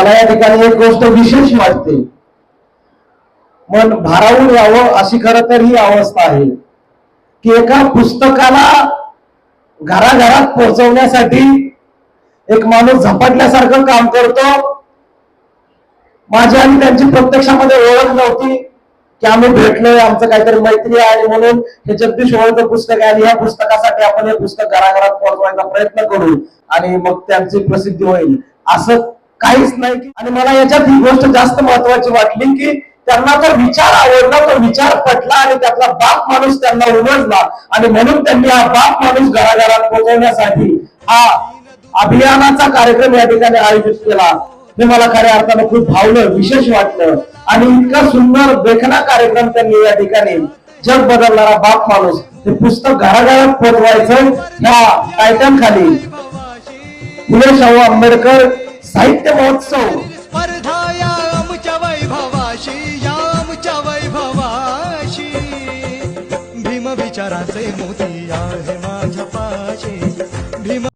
मला या ठिकाणी एक गोष्ट विशेष वाटते. मन भारावून यावं अशी खरं तर ही अवस्था आहे. की एका पुस्तकाला घराघरात पोहोचवण्यासाठी एक माणूस झपाटल्यासारखं काम करतो. माझी आणि त्यांची प्रत्यक्षामध्ये ओळख नव्हती की आम्ही भेटलोय आमचं काहीतरी मैत्री आहे म्हणून हे जगदीश ओळखचं पुस्तक आहे आणि या पुस्तकासाठी आपण हे पुस्तक घराघरात पोहोचवायचा प्रयत्न करू आणि मग त्यांची प्रसिद्धी होईल. असं काहीच नाही आणि मला याच्यात ही गोष्ट जास्त महत्वाची वाटली की त्यांना तर विचार आवडला तो विचार पटला आणि त्यातला बाप माणूस त्यांना उमजला. आणि म्हणून त्यांनी हा बाप माणूस घराघरात पोहोचवण्यासाठी हा अभियानाचा कार्यक्रम या ठिकाणी आयोजित केला. हे मला खऱ्या अर्थानं खूप भावलं विशेष वाटलं. आणि इतका सुंदर देखणा कार्यक्रम त्यांनी या ठिकाणी जग बदलणारा बाप माणूस हे पुस्तक घराघरात पोहोचवायचं ह्या टायटन खाली फुले शाहू आंबेडकर साहित्य महोत्सव. स्पर्धा या आमच्या वैभवाशी या आमच्या वैभवाशी. भीम विचाराचे मोती आहे माझ्या